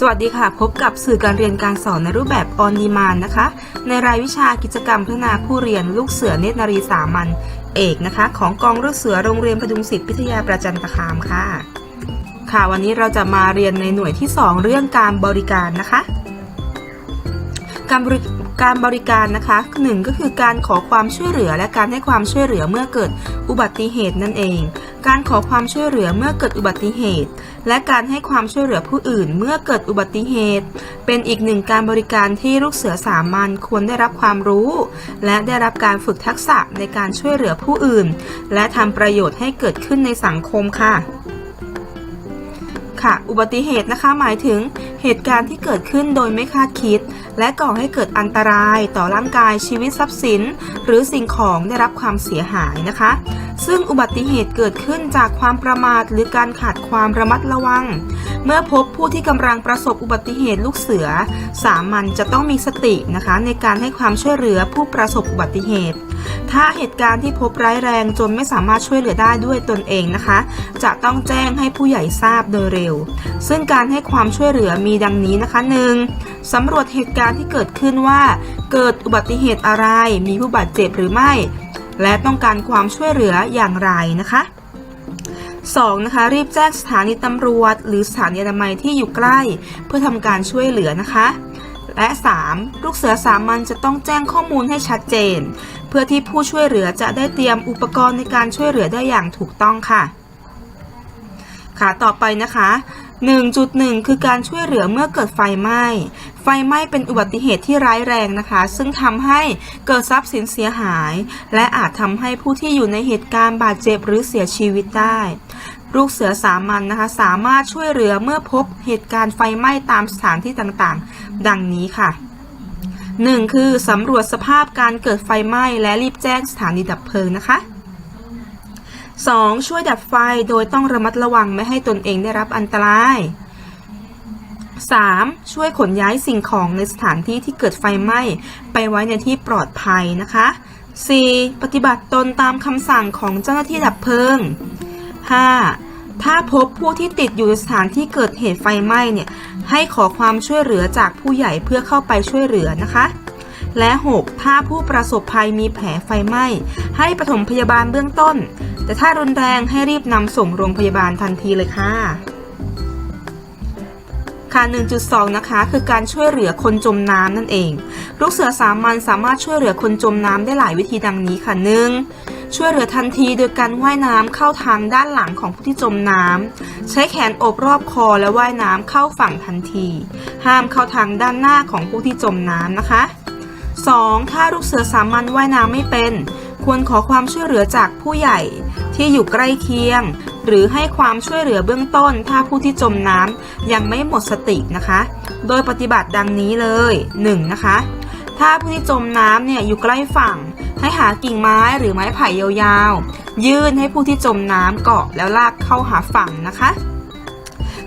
สวัสดีค่ะ พบกับสื่อการเรียนการสอนในรูปแบบออนดีมานนะคะ ในรายวิชากิจกรรมพัฒนาผู้เรียนลูกเสือเนตรนารีสามัญเอกนะคะ ของกองลูกเสือโรงเรียนพดุงศิษย์พิทยาประจันตคามค่ะ ค่ะวันนี้เราจะมาเรียนในหน่วยที่ 2 เรื่องการบริการนะคะ การบริ การบริการนะคะหนึ่งก็คือการขอความช่วยเหลือและการให้ความช่วยเหลือเมื่อเกิดอุบัติเหตุนั่นเอง การขอความช่วยเหลือเมื่อเกิดอุบัติเหตุ และการให้ความช่วยเหลือผู้อื่นเมื่อเกิดอุบัติเหตุ เป็นอีกหนึ่งการบริการที่ลูกเสือสามัญควรได้รับความรู้ และได้รับการฝึกทักษะในการช่วยเหลือผู้อื่น และทำประโยชน์ให้เกิดขึ้นในสังคมค่ะ ค่ะ อุบัติเหตุนะคะหมายถึงเหตุการณ์ที่เกิดขึ้นโดยไม่คาดคิด และก่อให้เกิดอันตรายต่อร่างกายชีวิตทรัพย์สิน หรือสิ่งของได้รับความเสียหายนะคะ ซึ่งอุบัติเหตุเกิดขึ้นจากความประมาทหรือการขาดความระมัดระวัง เมื่อพบผู้ที่กำลังประสบอุบัติเหตุลูกเสือ สามัญจะต้องมีสตินะคะ ในการให้ความช่วยเหลือผู้ประสบอุบัติเหตุ ถ้าเหตุการณ์ที่พบร้ายแรงจนไม่สามารถช่วยเหลือได้ด้วยตนเองนะคะ จะต้องแจ้งให้ผู้ใหญ่ทราบโดยเร็วซึ่งการให้ความช่วยเหลือมีดังนี้นะคะ 1. สำรวจเหตุการณ์ที่เกิดขึ้นว่า เกิดอุบัติเหตุอะไร มีผู้บาดเจ็บหรือไม่ และต้องการความช่วยเหลืออย่างไรนะคะ 2. นะคะรีบแจ้งสถานีตำรวจ หรือสถานีอนามัยที่อยู่ใกล้ เพื่อทำการช่วยเหลือนะคะ และ 3. ลูกเสือสามัญจะต้องแจ้งข้อมูลให้ชัดเจน เพื่อที่ผู้ช่วยเหลือจะได้เตรียมอุปกรณ์ในการช่วยเหลือได้อย่างถูกต้องค่ะ ค่ะต่อไปนะคะ1.1 คือการช่วยเหลือเมื่อเกิดไฟไหม้ ไฟไหม้เป็นอุบัติเหตุที่ร้ายแรงนะคะ ซึ่งทำให้เกิดทรัพย์สินเสียหาย และอาจทำให้ผู้ที่อยู่ในเหตุการณ์บาดเจ็บหรือเสียชีวิตได้ ลูกเสือสามัญนนะคะสามารถช่วยเหลือเมื่อพบเหตุการณ์ไฟไหม้ตามสถานที่ต่างๆ ดังนี้ค่ะ 1. คือสำรวจสภาพการเกิดไฟไหม้และรีบแจ้งสถานีดับเพลิงนะคะ 2. ช่วยดับไฟโดยต้องระมัดระวังไม่ให้ตนเองได้รับอันตราย 3. ช่วยขนย้ายสิ่งของในสถานที่ที่เกิดไฟไหม้ไปไว้ในที่ปลอดภัยนะคะ 4. ปฏิบัติตนตามคำสั่งของเจ้าหน้าที่ดับเพลิง 5. ถ้าพบผู้ที่ติดอยู่ในสถานที่เกิดเหตุไฟไหม้เนี่ยให้ขอความช่วยเหลือจากผู้ใหญ่เพื่อเข้าไปช่วยเหลือนะคะ และ 6. ถ้าผู้ประสบภัยมีแผลไฟไหม้ ให้ปฐมพยาบาลเบื้องต้น แต่ถ้ารุนแรงให้รีบนำส่งโรงพยาบาลทันทีเลยค่ะ ค่ะ 1.2 นะคะ คือการช่วยเหลือคนจมน้ำนั่นเอง ลูกเสือสามัญสามารถช่วยเหลือคนจมน้ำได้หลายวิธีดังนี้ค่ะ 1. ช่วยเหลือทันทีโดยการว่ายน้ำเข้าทางด้านหลังของผู้ที่จมน้ำใช้แขนโอบรอบคอและว่ายน้ำเข้าฝั่งทันที ห้ามเข้าทางด้านหน้าของผู้ที่จมน้ำนะคะ 2. ถ้าลูกเสือสามัญว่ายน้ำไม่เป็น ควรขอความช่วยเหลือจากผู้ใหญ่ที่อยู่ใกล้เคียง หรือให้ความช่วยเหลือเบื้องต้น ถ้าผู้ที่จมน้ำยังไม่หมดสตินะคะ โดยปฏิบัติดังนี้เลย 1. นะคะ ถ้าผู้ที่จมน้ำเนี่ยอยู่ใกล้ฝั่ง ให้หากิ่งไม้หรือไม้ไผ่ยาวๆ ยื่นให้ผู้ที่จมน้ำเกาะแล้วลากเข้าหาฝั่งนะคะ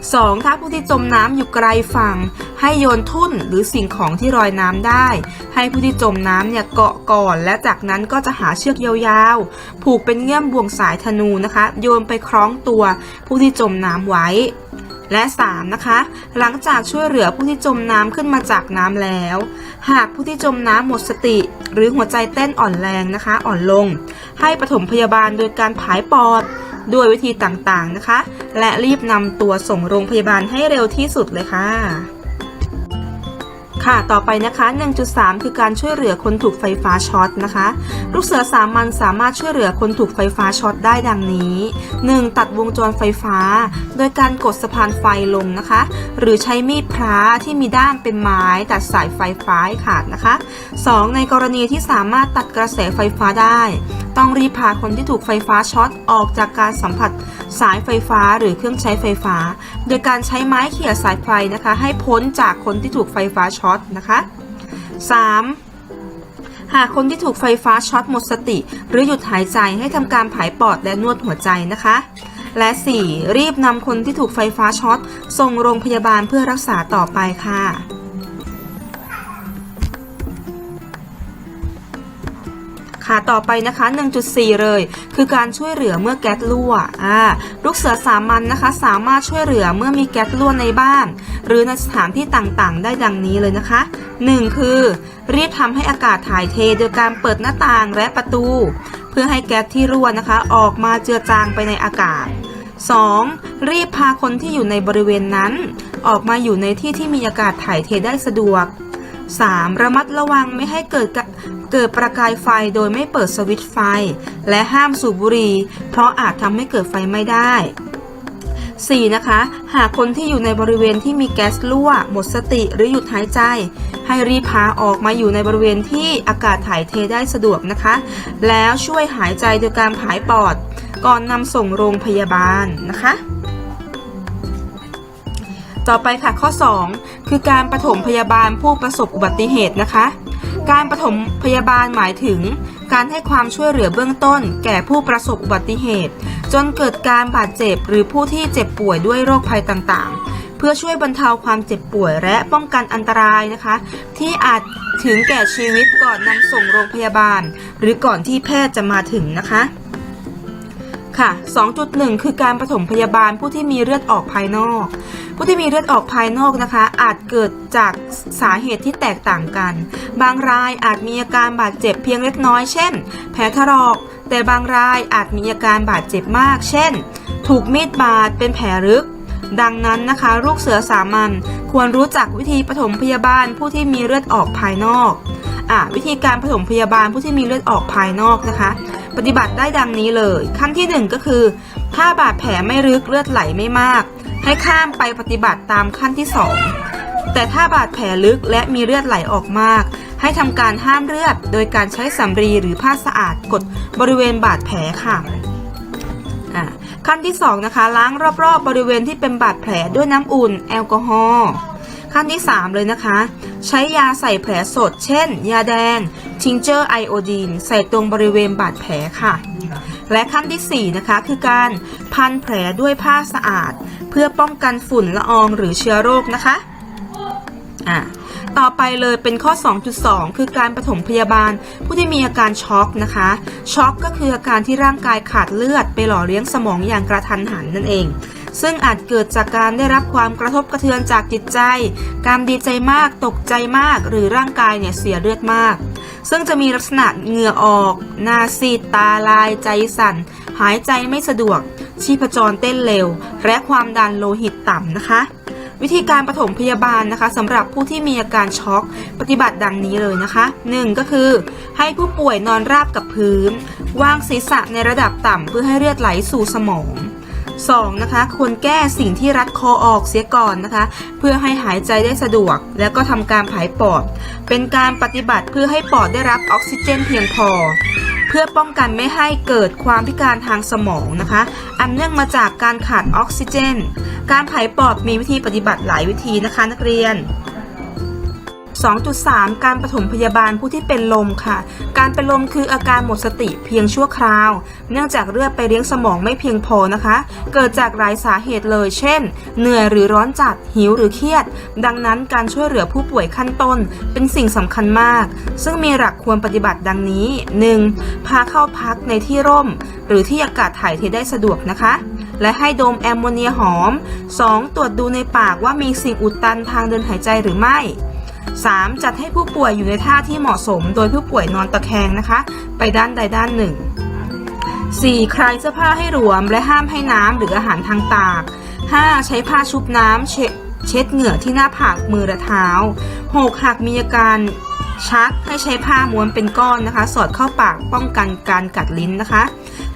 2. ถ้าผู้ที่จมน้ำอยู่ไกลฝั่ง ให้โยนทุ่นหรือสิ่งของที่ลอยน้ำได้ ให้ผู้ที่จมน้ำเนี่ยเกาะก่อน และจากนั้นก็จะหาเชือกยาวๆ ผูกเป็นเงื่อมบ่วงสายธนูนะคะ โยนไปคล้องตัวผู้ที่จมน้ำไว้ และ 3. นะคะ หลังจากช่วยเหลือผู้ที่จมน้ำขึ้นมาจากน้ำแล้ว หากผู้ที่จมน้ำหมดสติ หรือหัวใจเต้นอ่อนแรงนะคะ อ่อนลง ให้ปฐมพยาบาลโดยการผายปอด ด้วยวิธีต่างๆนะคะ และรีบนำตัวส่งโรงพยาบาลให้เร็วที่สุดเลยค่ะ ค่ะ ต่อไปนะคะ 1.3 คือการช่วยเหลือคนถูกไฟฟ้าช็อตนะคะ ลูกเสือสามัญสามารถช่วยเหลือคนถูกไฟฟ้าช็อตได้ดังนี้ 1. ตัดวงจรไฟฟ้า โดยการกดสะพานไฟลงนะคะ หรือใช้มีดพระที่มีด้ามเป็นไม้ตัดสายไฟฟ้าขาดนะคะ 2. ในกรณีที่สามารถตัดกระแสไฟฟ้าได้ต้องรีบพาคนที่ถูกไฟฟ้าช็อตออกจากการสัมผัสสายไฟฟ้าหรือเครื่องใช้ไฟฟ้า โดยการใช้ไม้เขี่ยสายไฟนะคะ ให้พ้นจากคนที่ถูกไฟฟ้าช็อตนะคะ 3. หากคนที่ถูกไฟฟ้าช็อตหมดสติ หรือหยุดหายใจให้ทำการผายปอดและนวดหัวใจนะคะ และ 4. รีบนำคนที่ถูกไฟฟ้าช็อตส่งโรงพยาบาลเพื่อรักษาต่อไปค่ะ ค่ะ ต่อไปนะคะ 1.4 เลย คือการช่วยเหลือเมื่อแก๊สรั่วอ่าลูกเสือสามัญนนะคะ สามารถช่วยเหลือเมื่อมีแก๊สรั่วในบ้าน หรือในสถานที่ต่างๆ ได้ดังนี้เลยนะคะ 1. คือ รีบทำให้อากาศถ่ายเทโดยการเปิดหน้าต่างและประตู เพื่อให้แก๊สที่รั่วนะคะ ออกมาเจือจางไปในอากาศ 2. รีบพาคนที่อยู่ในบริเวณนั้น ออกมาอยู่ในที่ที่มีอากาศถ่ายเทได้สะดวก 3. ระมัดระวังไม่ให้เกิด เกิดประกายไฟโดยไม่เปิดสวิตช์ไฟ และห้ามสูบบุหรี่เพราะอาจทำให้เกิดไฟไม้ได้ 4. นะคะ หากคนที่อยู่ในบริเวณที่มีแก๊สรั่ว หมดสติหรือหยุดหายใจ ให้รีบพาออกมาอยู่ในบริเวณที่อากาศถ่ายเทได้สะดวกนะคะ แล้วช่วยหายใจโดยการผายปอด ก่อนนำส่งโรงพยาบาลนะคะ ต่อไปค่ะข้อ 2 คือการปฐมพยาบาลผู้ประสบอุบัติเหตุนะคะ การปฐมพยาบาลหมายถึง การให้ความช่วยเหลือเบื้องต้น แก่ผู้ประสบอุบัติเหตุ จนเกิดการบาดเจ็บหรือผู้ที่เจ็บป่วยด้วยโรคภัยต่างๆ เพื่อช่วยบรรเทาความเจ็บป่วยและป้องกันอันตรายนะคะ ที่อาจถึงแก่ชีวิตก่อนนำส่งโรงพยาบาล หรือก่อนที่แพทย์จะมาถึงนะคะ ค่ะ 2.1 คือการปฐมพยาบาลผู้ที่มีเลือดออกภายนอก ผู้ที่มีเลือดออกภายนอกนะคะ อาจเกิดจากสาเหตุที่แตกต่างกัน บางรายอาจมีอาการบาดเจ็บเพียงเล็กน้อย เช่น แผลถลอก แต่บางรายอาจมีอาการบาดเจ็บมาก เช่น ถูกมีดบาดเป็นแผลลึก ดังนั้นนะคะ ลูกเสือสามัญควรรู้จักวิธีปฐมพยาบาลผู้ที่มีเลือดออกภายนอกอะวิธีการปฐมพยาบาลผู้ที่มีเลือดออกภายนอกนะคะ ปฏิบัติได้ดังนี้เลย ขั้นที่ 1 ก็คือ ถ้าบาดแผลไม่ลึกเลือดไหลไม่มาก ให้ข้ามไปปฏิบัติตามขั้นที่ 2 แต่ถ้าบาดแผลลึกและมีเลือดไหลออกมาก ให้ทำการห้ามเลือด โดยการใช้สำลีหรือผ้าสะอาดกดบริเวณบาดแผลค่ะอะขั้นที่ 2 นะคะ ล้างรอบๆบริเวณที่เป็นบาดแผลด้วยน้ำอุ่น แอลกอฮอล์ ขั้นที่ 3 เลยนะคะ ใช้ยาใส่แผลสด เช่น ยาแดงทิงเจอร์ไอโอดีนใส่ตรงบริเวณบาดแผลค่ะ และขั้นที่ 4 นะคะคือการพันแผลด้วยผ้าสะอาด เพื่อป้องกันฝุ่นละอองหรือเชื้อโรคนะคะอะต่อไปเลยเป็นข้อ 2.2 คือการปฐมพยาบาล ผู้ที่มีอาการช็อกนะคะ ช็อกก็คืออาการที่ร่างกายขาดเลือดไปหล่อเลี้ยงสมองอย่างกระทันหันนั่นเอง ซึ่งอาจเกิดจากการได้รับความกระทบกระเทือนจากจิตใจ การดีใจมาก ตกใจมาก หรือร่างกายเนี่ยเสียเลือดมาก ซึ่งจะมีลักษณะเหงื่อออก หน้าซีด ตาลาย ใจสั่น หายใจไม่สะดวก ชีพจรเต้นเร็ว และความดันโลหิตต่ำนะคะ วิธีการปฐมพยาบาลนะคะสำหรับผู้ที่มีอาการช็อกปฏิบัติดังนี้เลยนะคะ 1. ก็คือ ให้ผู้ป่วยนอนราบกับพื้น วางศีรษะในระดับต่ำเพื่อให้เลือดไหลสู่สมอง 2. นะคะควรแก้สิ่งที่รัดคอออกเสียก่อนนะคะ เพื่อให้หายใจได้สะดวก แล้วก็ทำการผายปอด เป็นการปฏิบัติเพื่อให้ปอดได้รับออกซิเจนเพียงพอ เพื่อป้องกันไม่ให้เกิดความพิการทางสมองนะคะ อันเนื่องมาจากการขาดออกซิเจน การผายปอดมีวิธีปฏิบัติหลายวิธีนะคะนักเรียน 2.3 การปฐมพยาบาลผู้ที่เป็นลมค่ะ การเป็นลมคืออาการหมดสติเพียงชั่วคราว เนื่องจากเลือดไปเลี้ยงสมองไม่เพียงพอนะคะ เกิดจากหลายสาเหตุเลย เช่น เหนื่อยหรือร้อนจัด หิวหรือเครียด ดังนั้นการช่วยเหลือผู้ป่วยขั้นต้น เป็นสิ่งสำคัญมาก ซึ่งมีหลักควรปฏิบัติดังนี้ 1. พาเข้าพักในที่ร่ม หรือที่อากาศถ่ายเทได้สะดวกนะคะและให้ดมแอมโมเนียหอม 2. ตรวจดูในปากว่ามีสิ่งอุดตันทางเดินหายใจหรือไม่ 3. จัดให้ผู้ป่วยอยู่ในท่าที่เหมาะสม โดยผู้ป่วยนอนตะแคงนะคะ ไปด้านใดด้านหนึ่ง 4. คลายเสื้อผ้าให้หลวม และห้ามให้น้ำหรืออาหารทางปาก 5. ใช้ผ้าชุบน้ำเชเช็ดเหงื่อที่หน้าผากมือและเท้า 6. หากมีอาการชักให้ใช้ผ้าม้วนเป็นก้อนนะคะ สอดเข้าปากป้องกันการกัดลิ้นนะคะ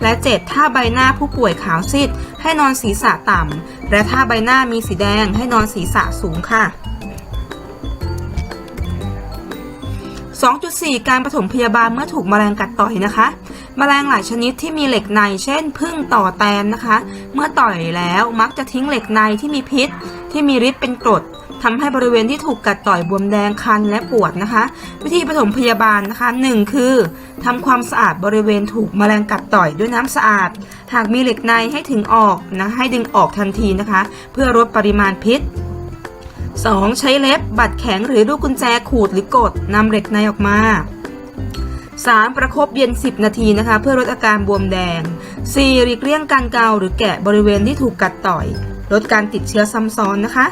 และ 7. ถ้าใบหน้าผู้ป่วยขาวซีดให้นอนศีรษะต่ำ และถ้าใบหน้ามีสีแดงให้นอนศีรษะสูงค่ะ 2.4 การปฐมพยาบาลเมื่อถูกแมลงกัดต่อยนะคะแมลงหลายชนิดที่มีเหล็กใน เช่นพึ่งต่อแตนนะคะ เมื่อต่อยแล้วมักจะทิ้งเหล็กในที่มีพิษ ที่มีฤทธิ์เป็นกรดทำให้บริเวณที่ถูกกัดต่อยบวมแดงคันและปวดนะคะ วิธีปฐมพยาบาลนะคะ 1 คือทำความสะอาดบริเวณถูกแมลงกัดต่อยด้วยน้ำสะอาด หากมีเหล็กในให้ถึงออกนะให้ดึงออกทันทีนะคะ เพื่อลดปริมาณพิษ 2. ใช้เล็บบัดแข็งหรือลูกกุญแจขูดหรือกดนำเหล็กในออกมา 3. ประคบเย็น 10 นาทีนะคะ เพื่อลดอาการบวมแดง 4. หลีกเลี่ยงการเกาหรือแกะบริเวณที่ถูกกัดต่อย ลดการติดเชื้อซ้ำซ้อนนะคะ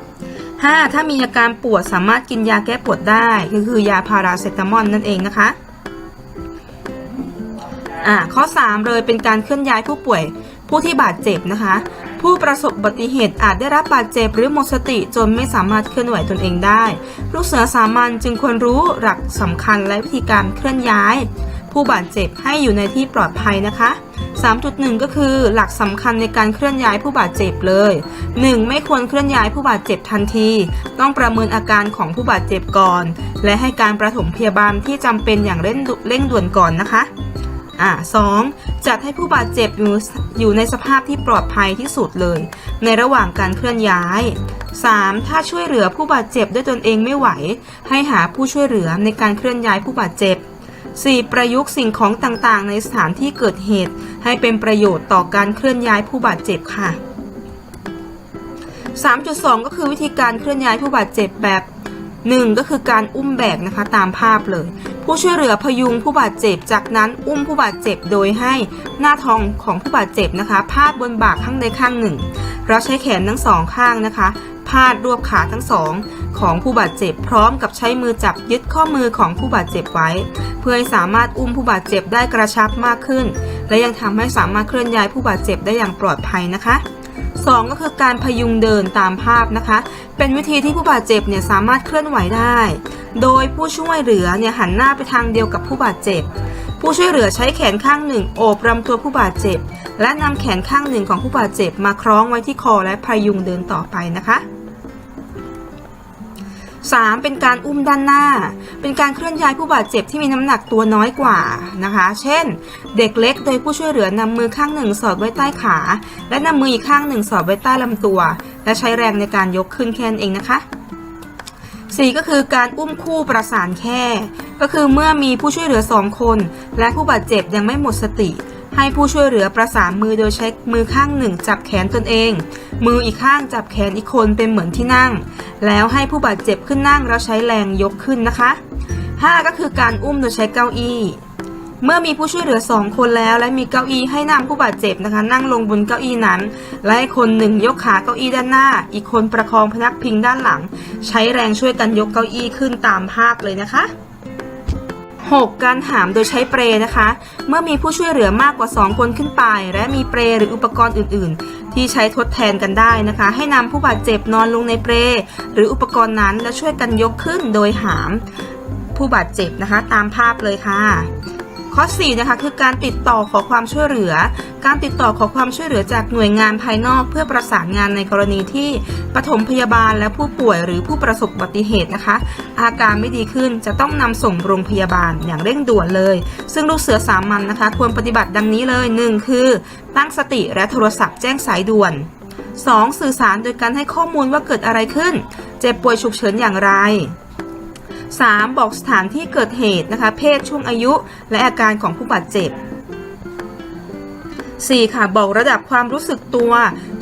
5. ถ้ามีอาการปวดสามารถกินยาแก้ปวดได้ก็คือยาพาราเซตามอลนั่นเองนะคะอ่าข้อ 3 เลยเป็นการเคลื่อนย้ายผู้ป่วยผู้ที่บาดเจ็บนะคะ ผู้ประสบอุบัติเหตุอาจได้รับบาดเจ็บหรือหมดสติจนไม่สามารถเคลื่อนไหวตนเองได้ ลูกเสือสามัญจึงควรรู้หลักสำคัญและวิธีการเคลื่อนย้าย ผู้บาดเจ็บให้อยู่ในที่ปลอดภัยนะคะ 3.1 ก็คือหลักสำคัญในการเคลื่อนย้ายผู้บาดเจ็บเลย 1. ไม่ควรเคลื่อนย้ายผู้บาดเจ็บทันที ต้องประเมินอาการของผู้บาดเจ็บก่อน และให้การประถมพยาบาลที่จำเป็นอย่างเร่งด่วนก่อนนะคะ อ่าสองจัดให้ผู้บาดเจ็บอยู่อยู่ในสภาพที่ปลอดภัยที่สุดเลย ในระหว่างการเคลื่อนย้าย 3. ถ้าช่วยเหลือผู้บาดเจ็บด้วยตนเองไม่ไหว ให้หาผู้ช่วยเหลือในการเคลื่อนย้ายผู้บาดเจ็บ 4. ประยุกต์สิ่งของต่างๆ ในสถานที่เกิดเหตุ ให้เป็นประโยชน์ต่อการเคลื่อนย้ายผู้บาดเจ็บค่ะ 3.2 ก็คือวิธีการเคลื่อนย้ายผู้บาดเจ็บแบบ 1 ก็คือการอุ้มแบกนะคะตามภาพเลย ผู้ช่วยเหลือพยุงผู้บาดเจ็บ จากนั้นอุ้มผู้บาดเจ็บโดยให้หน้าท้องของผู้บาดเจ็บนะคะ พาดบนบ่าข้างใดข้างหนึ่ง เราใช้แขนทั้งสองข้างนะคะ พาดรวบขาทั้งสอง ของผู้บาดเจ็บ พร้อมกับใช้มือจับยึดข้อมือของผู้บาดเจ็บไว้ เพื่อให้สามารถอุ้มผู้บาดเจ็บได้กระชับมากขึ้น และยังทำให้สามารถเคลื่อนย้ายผู้บาดเจ็บได้อย่างปลอดภัยนะคะ 2 ก็คือการพยุงเดินตามภาพนะคะ เป็นวิธีที่ผู้บาดเจ็บเนี่ยสามารถเคลื่อนไหวได้ โดยผู้ช่วยเหลือเนี่ยหันหน้าไปทางเดียวกับผู้บาดเจ็บ ผู้ช่วยเหลือใช้แขนข้างหนึ่งโอบรำตัวผู้บาดเจ็บ และนำแขนข้างหนึ่งของผู้บาดเจ็บมาคล้องไว้ที่คอและพยุงเดินต่อไปนะคะ 3. เป็นการอุ้มด้านหน้า เป็นการเคลื่อนย้ายผู้บาดเจ็บที่มีน้ำหนักตัวน้อยกว่านะคะ เช่น เด็กเล็กโดยผู้ช่วยเหลือนำมือข้างหนึ่งสอดไว้ใต้ขา และนำมืออีกข้างหนึ่งสอดไว้ใต้ลำตัว และใช้แรงในการยกขึ้นแค่นั้นเองนะคะ4ก็คือการอุ้มคู่ประสานแค่ ก็คือเมื่อมีผู้ช่วยเหลือ2คน และผู้บาดเจ็บยังไม่หมดสติ ให้ผู้ช่วยเหลือประสานมือโดยใช้มือข้างหนึ่งจับแขนตนเอง มืออีกข้างจับแขนอีกคนเป็นเหมือนที่นั่ง แล้วให้ผู้บาดเจ็บขึ้นนั่งแล้วใช้แรงยกขึ้นนะคะ 5 ก็คือการอุ้มโดยใช้เก้าอี้เมื่อมีผู้ช่วยเหลือ 2 คนแล้ว และมีเก้าอี้ให้นำผู้บาดเจ็บนะคะ นั่งลงบนเก้าอี้นั้น และให้คนหนึ่งยกขาเก้าอี้ด้านหน้า อีกคนประคองพนักพิงด้านหลัง ใช้แรงช่วยกันยกเก้าอี้ขึ้นตามภาพเลยนะคะ 6. การหามโดยใช้เปรนะคะ เมื่อมีผู้ช่วยเหลือมากกว่า 2 คนขึ้นไป และมีเปรหรืออุปกรณ์อื่น ๆ ที่ใช้ทดแทนกันได้นะคะ ให้นำผู้บาดเจ็บนอนลงในเปรหรืออุปกรณ์นั้นและช่วยกันยกขึ้นโดยหามผู้บาดเจ็บนะคะ ตามภาพเลยค่ะ ข้อ4นะคะคือการติดต่อขอความช่วยเหลือ การติดต่อขอความช่วยเหลือจากหน่วยงานภายนอก เพื่อประสานงานในกรณีที่ปฐมพยาบาลและผู้ป่วยหรือผู้ประสบอุบัติเหตุนะคะ อาการไม่ดีขึ้นจะต้องนำส่งโรงพยาบาลอย่างเร่งด่วนเลย ซึ่งลูกเสือสามัญนนะคะ ควรปฏิบัติดังนี้เลย 1. คือ ตั้งสติและโทรศัพท์แจ้งสายด่วน 2. สื่อสารโดยการให้ข้อมูลว่าเกิดอะไรขึ้น เจ็บป่วยฉุกเฉินอย่างไร 3. บอกสถานที่เกิดเหตุนะคะ เพศช่วงอายุ และอาการของผู้บาดเจ็บ 4. ค่ะ บอกระดับความรู้สึกตัว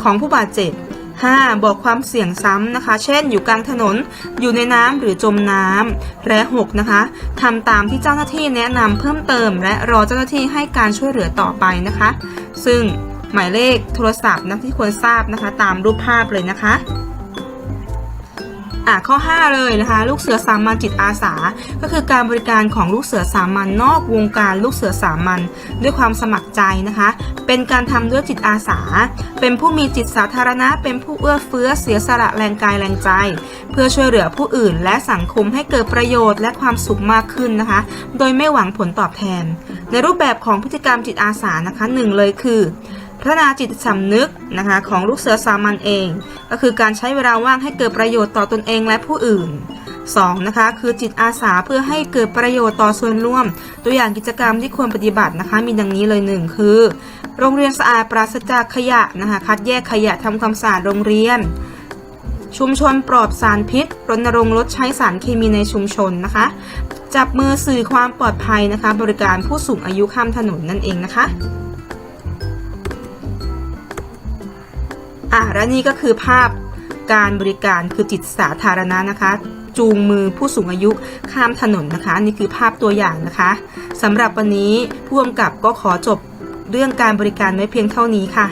ของผู้บาดเจ็บ 5. บอกความเสี่ยงซ้ำนะคะ เช่น อยู่กลางถนน อยู่ในน้ำหรือจมน้ำ และ 6. นะคะทำตามที่เจ้าหน้าที่แนะนำเพิ่มเติม และรอเจ้าหน้าที่ให้การช่วยเหลือต่อไปนะคะ ซึ่งหมายเลขโทรศัพท์นะที่ควรทราบนะคะ ตามรูปภาพเลยนะคะ อะข้อ 5 เลยนะคะ ลูกเสือสามัญจิตอาสา ก็คือการบริการของลูกเสือสามัญนอกวงการลูกเสือสามัญด้วยความสมัครใจนะคะ เป็นการทำด้วยจิตอาสา เป็นผู้มีจิตสาธารณะ เป็นผู้เอื้อเฟื้อเสียสละแรงกายแรงใจ เพื่อช่วยเหลือผู้อื่นและสังคมให้เกิดประโยชน์และความสุขมากขึ้นนะคะ โดยไม่หวังผลตอบแทน ในรูปแบบของพฤติกรรมจิตอาสานะคะหนึ่งเลยคือ พัฒนาจิตสำนึกนะคะของลูกเสือสามัญเอง ก็คือการใช้เวลาว่างให้เกิดประโยชน์ต่อตนเองและผู้อื่น 2. นะคะคือจิตอาสาเพื่อให้เกิดประโยชน์ต่อส่วนร่วม ตัวอย่างกิจกรรมที่ควรปฏิบัตินะคะมีดังนี้เลย 1 คือ โรงเรียนสะอาดปราศจากขยะนะคะคัดแยกขยะทำความสะอาดโรงเรียน ชุมชนปลอดสารพิษรณรงค์ลดใช้สารเคมีในชุมชนนะคะ จับมือสื่อความปลอดภัยนะคะ บริการผู้สูงอายุข้ามถนนนั่นเองนะคะ อะและนี่ก็คือภาพการบริการคือจิตสาธารณะนะคะ จูงมือผู้สูงอายุข้ามถนนนะคะ นี่คือภาพตัวอย่างนะคะสำหรับวันนี้ผู้กำกับก็ขอจบเรื่องการบริการไว้เพียงเท่านี้ค่ะ